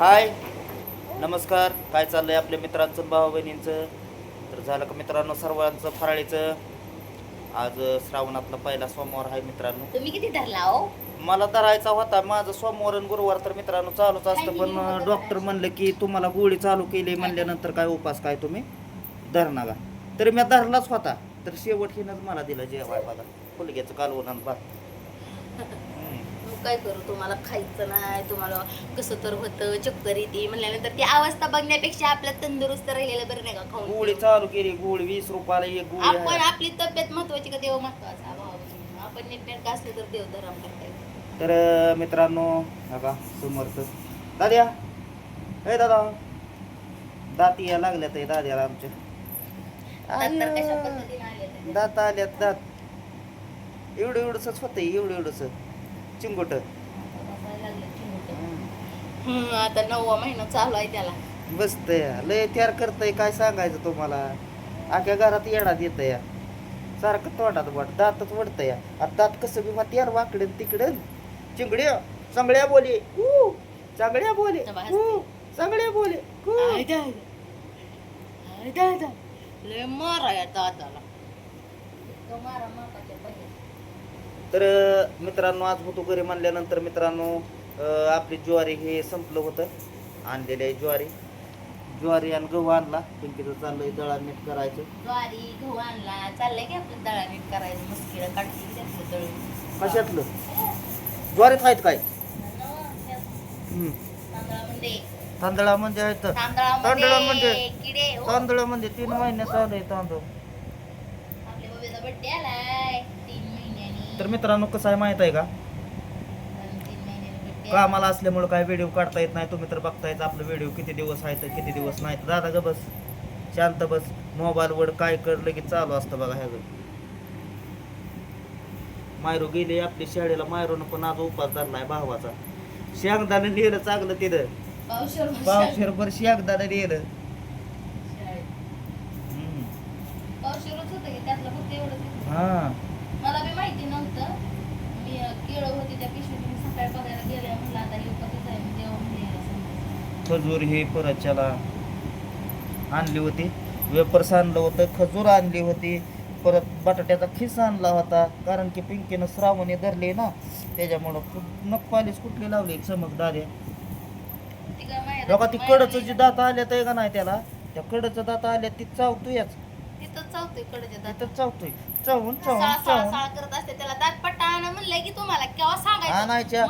हाय. नमस्कार. काय चाललंय आपल्या मित्रांचं भाऊ बहिणींचं तर झालं का मित्रांनो सर्वांचं फराळीचं. आज श्रावणातला पहिला सोमवार आहे मित्रांनो. तुम्ही किती धरला हो? मला धरायचा होता. माझं सोमवार आणि गुरुवार तर मित्रांनो चालूच असतं पण डॉक्टर म्हणलं की तुम्हाला गोळी चालू केली म्हणल्यानंतर काय उपास काय तुम्ही? धरणार का? तर मी धरलाच होता. तर शेवट हिनंच मला दिलं जेवाय बघा. फुलग्याचं कालवण भात. मग काय करू? तुम्हाला खायचं नाही तुम्हाला कसं तर होतं चक्कर येते म्हणल्यानंतर ती अवस्था बघण्यापेक्षा आपल्या तंदुरुस्त राहिलेलं बरं नाही का खाऊन गोळी चालू केली गोळी वीस रुपयाला एक गोळी आपण आहे. आपली तब्येत महत्वाची का देव महत्त्वाचा? भाऊ आपण नीटनेटकं असलं तर देव धर्म करता तर अं, मित्रांनो बघा समर्थ दाद्या. हे दादा. दाती या लागल्यात हे दाद्याला आमच्या. कशा पद्धतीने. दात आल्यात दात. एवढं एवढंच होतं एवढं एवढंच चिंगोट. हम्म, आता नववा महिना चालू आहे त्याला. बसतंय लय तयार करतय काय सांगायचं तुम्हाला? अख्या घरात येडात येतं या. सारखं तोंडात वाट दातच वडतं या. आता दात कसं बी होत यार वाकडं तिकडं. चिंगड्या चांगड्या बोले. हू, चांगड्या बोले. बस. चांगड्या बोले. लय मारा या दादाला इतकं मारा पहिले. तर मित्रांनो आज होतो घरी म्हणल्यानंतर मित्रांनो आपली ज्वारी हे संपलं होतं. आणलेली आहे ज्वारी. ज्वारी आणि गहू आणला. पिंकीचं चाललंय दळा मीठ करायचं. ज्वारी गहू आणला. चाललंय की आपलं दळा नीट करायचं. मस्किरं काढली त्यातलं दळून. कशातलं? ज्वारीत आहेत काय? हम्म. तांदळामध्ये. तांदळा म्हणजे आहेत. तांदळामध्ये- तांदळामध्ये किडे हो. तांदूळ म्हणजे तीन महिने चालू आहे तांदूळ. तर मित्रांनो कसं आहे माहीत आहे का? कामाला असल्यामुळे काय व्हिडिओ काढता येत नाही. तुम्ही तर बघतायच आपलं व्हिडिओ किती दिवस आहे तर किती दिवस नाही तर दादा ग बस. शांत बस. मोबाईलवर काय कर लगेच चालू असतं बघा ह्याचं मायरो गेली आपली शाळेला. मायरोनं पण आज उपास धरलाय भावाचा. शेंगदाणं लिहिलं चांगलं तिथं. पावशेर म्हणजे पावशेर भर शेंगदाणं लिहिलं शाळेत. हम्म. पावशेरच होतं की त्यातलं फक्त एवढंच होतं. हा मला बी माहिती नव्हतं मी अं, केळं होती त्या पिशवीत मी सकाळी बघायला गेले म्हणलं आता हे उपतच आहे मी देवा म्हणजे खजूर हे परत त्याला आणली होती. वेपर्स आणलं होतं खजूर आणली होती. परत बटाट्याचा खिस आणला होता. कारण की पिंकीनं श्रावणी धरले ना त्याच्यामुळं खूप नखपालीस कुठली लावली माहेराची- बघा ती कडचं जे दात आल्यात का नाही त्याला त्या कडचं दात आल्या ती चावतोयच तिथंच चावतोय चावून चावून चावून. साळा करत असते त्याला दात पट्टा आणा म्हणलंय की तुम्हाला केव्हा सांगायचं? आणायच्या.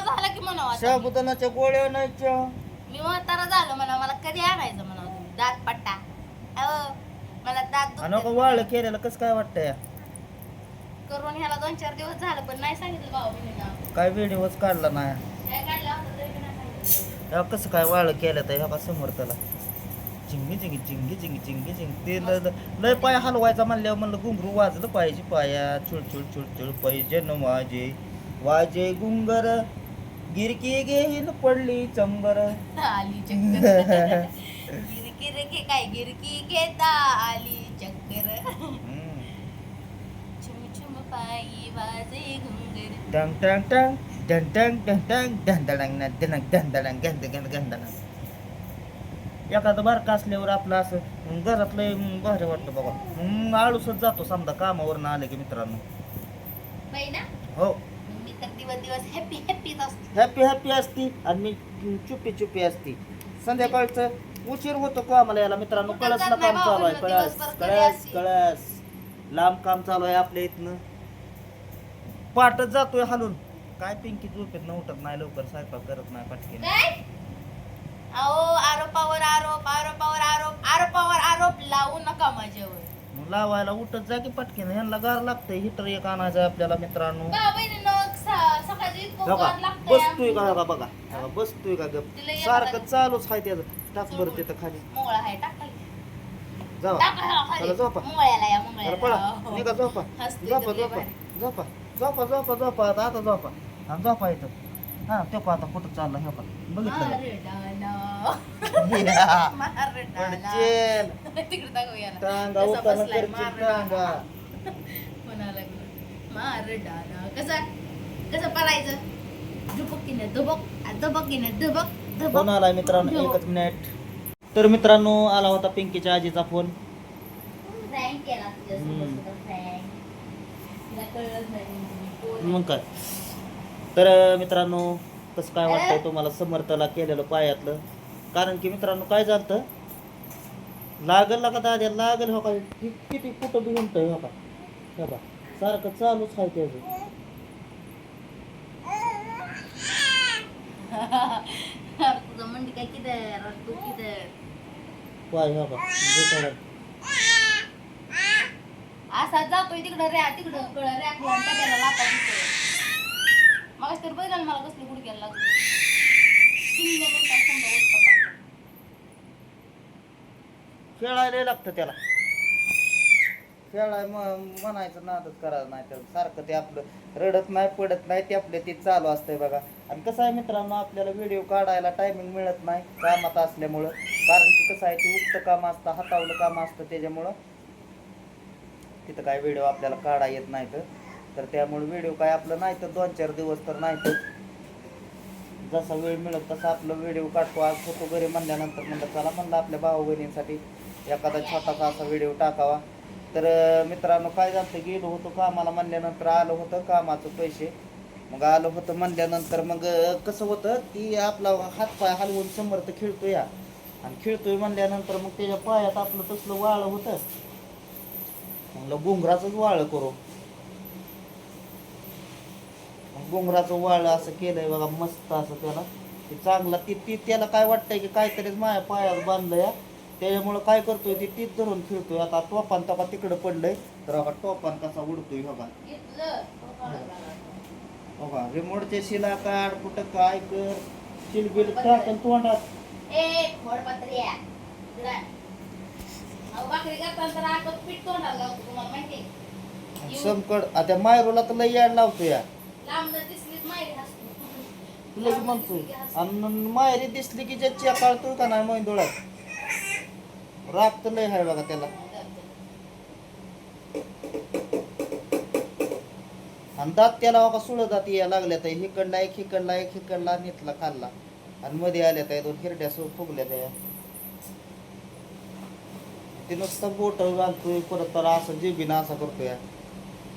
झाला की म्हणावं आता. साबुदानाच्या गोळ्या आणायच्या. मी म्हातारा झालो म्हणा मला कधी आणायचं तुम्ही? दात पट्टा. अहो, मला दात दुखतात. वाळ केलेलं कसं काय वाटतंय? करून ह्याला दोन चार दिवस झालं पण नाही सांगितलं भाऊ मी काय व्हिडिओच काढला नाही. काय काढलं होतं तरी बी नाही सांगितलं. ह्या कसं काय वाळ केलं तर ह्या समोर त्याला. चिंगी चिंगी चिंगी चिंगी चिंगी चिंगी. ते ल- ल- लय पाय हलवायचा म्हणल्यावर म्हणलं घुंगरू वाजलं पाहिजे पाया. चुळ चुळ चुळ चुळ पाहिजे न वाजे. वाजे घुंगर गिरकी घेईन पडली चंबर आली चक्कर गिरकी रे काय गिरकी घेता आली चक्कर हम्म. छुम छुम पायी वाजे घुंगर टंग टंग टंग टंग टंग टंग टंग धंदडंग न धनक धंदडंग गंध गंध गंधडंग एखादं बारका असल्यावर आपलं असं घरातलं भारी वाटतं बघा मग आळूसच जातो समजा कामावरनं आले की मित्रांनो हो तर दिवस. हॅपी हॅपीच असते. हॅपी हॅपी असती आणि मी चुपी चुपी असती. संध्याकाळचं उशीर होतो कामाला याला मित्रांनो कळस ना काम चालू आहे कळस कळस. कळस. लांब काम चालू आहे आपल्या इथनं. पाटच जातोय हलून. काय पिंकी झोपेत न उठत नाही लवकर स्वयंपाक करत नाही पटके काय? अहो आरोपावर आरोप आरोपावर आरोप आरोपावर आरोप लावू नका माझ्यावर. मग लावायला उठत जा की पटकेन. ह्यांना गार लागतंय हिटर एक आणायचं आपल्याला मित्रांनो. लागतंय. बसतोय का बघा बघा बसतोय का गप तिला येतं सारखं का? चालूच आहे त्याचं टाक बरं तिथं खाली मोगळा आहे जावा. चला झोपा. मोगळ्याला या बरं पळा मोगळ्याला निघा झोपा हसतोय झोपा लय झोपा भारी. झोपा झोपा झोपा झोपा आता आता झोपा हा झोपा इथं हा तो पहा आता कुठं चालला हे पहा बघितलं मारडाला. का? मारडाला. पडचेल. तिकडे दाखवूया ना. टांगा कसा उताना बसलाय, करची मारडाला. टांगा म्हणायला लागलो. मारडाला. कसा कसं पळायचं धुबक धुबक फोन आलाय मित्रांनो एकच मिनिट तर मित्रांनो आला होता पिंकीच्या आजीचा फोन. केला हम्म. तिला कळलंच नाही. मग काय? तर अं, मित्रांनो कसं काय वाटतंय तुम्हाला समर्थला केलेलं पायातलं? कारण की मित्रांनो काय झालं लागल ना का दाद्या? लागल हो कि- किती कुठं बी म्हणतोय हो का? हे सारखं चालूच आहे त्याचं. काय किधर और तू किधर का. असा जातोय तिकडं रॅ तिकडं कळ टक्याला लाता मग तर बघाल मला कसली गुडघ्याला लागली तीन मिनिटात समजा. खेळायला लागतं त्याला खेळाय म्हणायचं नादच करायचं नाही तर सारखं ते आपलं रडत नाही पडत नाही ते आपलं ते चालू असतंय बघा. आणि कसं आहे मित्रांनो आपल्याला व्हिडिओ काढायला टायमिंग मिळत नाही कामात असल्यामुळं. कारण की कसं आहे ते उक्त काम असतं हातावलं काम असतं त्याच्यामुळं. तिथं काय व्हिडिओ आपल्याला काढा येत नाही तर. तर त्यामुळे व्हिडिओ काय आपलं नाही तर दोन चार दिवस तर नाही तर. जसा वेळ मिळत तसा आपलं व्हिडिओ काढतो. आज फोटो घरी म्हणल्यानंतर म्हणलं चला म्हणलं आपल्या भाऊ बहिणींसाठी एखादा छोटासा असा व्हिडिओ टाकावा. तर मित्रांनो काय झालं गेलो होतो कामाला म्हणल्यानंतर आलं होतं कामाचं पैसे. मग आलं होतं म्हणल्यानंतर मग कसं होतं की आपला हातपाय हलवून समर्थ खेळतो या आणि खेळतोय म्हणल्यानंतर मग त्याच्या पायात आपलं तसलं वाळं होतं. म्हणलं घुंगराचंच वाळं करू. मग गुंगराचं वाळं असं केलंय बघा मस्त असं त्याला. ते चांगलं ती ती त्याला काय वाटतंय की काहीतरीच माझ्या पायात बांधलं या त्याच्यामुळं काय करतोय ती तीच धरून खेळतोय आता टोपान तका तिकडं पडलंय. तर बघा टोपान कसा उडतोय बघा. बघा रिमोटचे शिला काढ कुठं काय कर. तोंडात. इकडं. अहो, भाकरी करताना तर आता मायरूला तर लय याड लावतो या म्हणतोय आणि मायरी दिसली की ज्या चेकाळतोय का नाही मैंदोळ्यात राग तर लय आहे बघा त्याला. आणि दात त्याला बघा सुळ दात या लागल्या तर हिकडला एक हिकडला एक हिकडला नेतला खाल्ला. आणि मध्ये आल्या त्या दोन हिरड्या सो फुगल्या त्या ते नुसतं बोट घालतोय परत तर असं जिबीनं असा करतोय.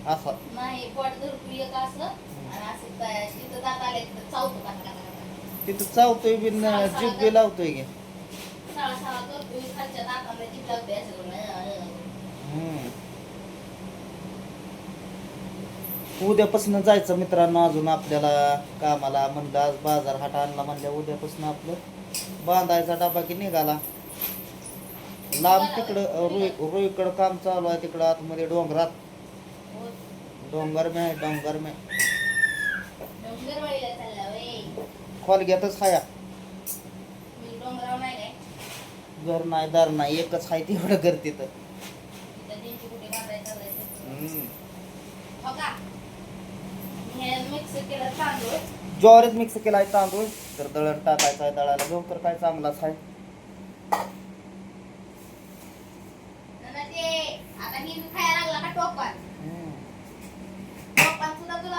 असा. नाही पोट एक असं. आणि असं काय- तिथं आले चावतो चावतोय बी न जीभ बी लावतोय की. उद्यापासून जायचं मित्रांनो अजून आपल्याला कामाला. म्हणलं आज बाजार हाट आणला म्हणल्या उद्यापासून आपलं. बांधायचा डबा की निघाला. लांब तिकडं रुई रुईकडं काम चालू आहे तिकडं आतमध्ये डोंगरात. डोंगर मे डोंगर मे. खोलग्यातच मी डोंगरावर नाही काय घर नाही दार नाही एकच आहे तेवढं घर तिथं. हे मिक्स केलं आहे तांदूळ. तर दळण टाकायचं आहे दळायला गहू तर काय चांगलाच आहे.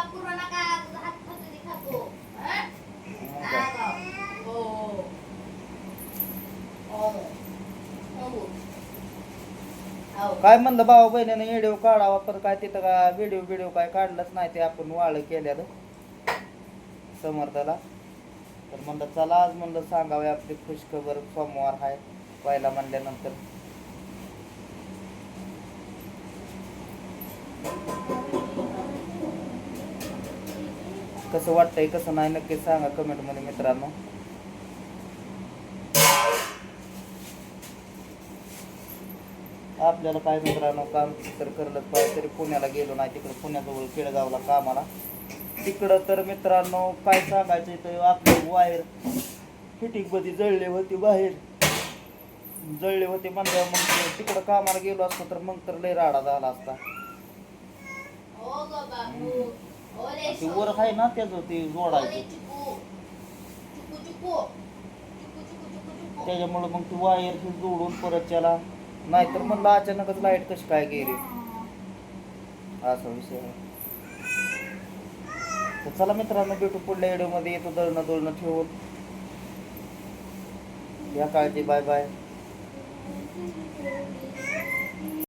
पूर्ण काय म्हणलं भावा बहिणीने व्हिडिओ काढावा पण काय तिथं का व्हिडिओ व्हिडिओ काय काढलंच नाही ते आपण वाळ केलेलं समर्थाला. तर म्हणलं चला आज म्हणलं सांगावे आपली खुशखबर सोमवार आहे पहिला म्हणल्यानंतर. कसं वाटतंय कसं नाही नक्की सांगा कमेंटमध्ये मित्रांनो. आपल्याला काय मित्रांनो काम तर करलंच पाहिजे तरी पुण्याला गेलो नाही. तिकडं पुण्याजवळ केळगावला कामाला. तिकडं तर मित्रांनो काय सांगायचं तर आपलं वायर फिटिंगमध्ये होते बाहेर. जळले होते म्हणजे मग तिकडं कामाला गेलो असतो तर मग तर लय राडा झाला असता. ते वर आहे ना त्याचं ते जोडायचं. त्याच्यामुळं त्याच्यामुळे मग ती वायर जोडून परत त्याला नाहीतर म्हणलं अचानकच लाइट कशी काय गेली? असा विषय आहे. तर चला मित्रांनो भेटू पुढल्या व्हिडिओमध्ये. येतो दळणं दळणं ठेवून. या काळजी बाय बाय.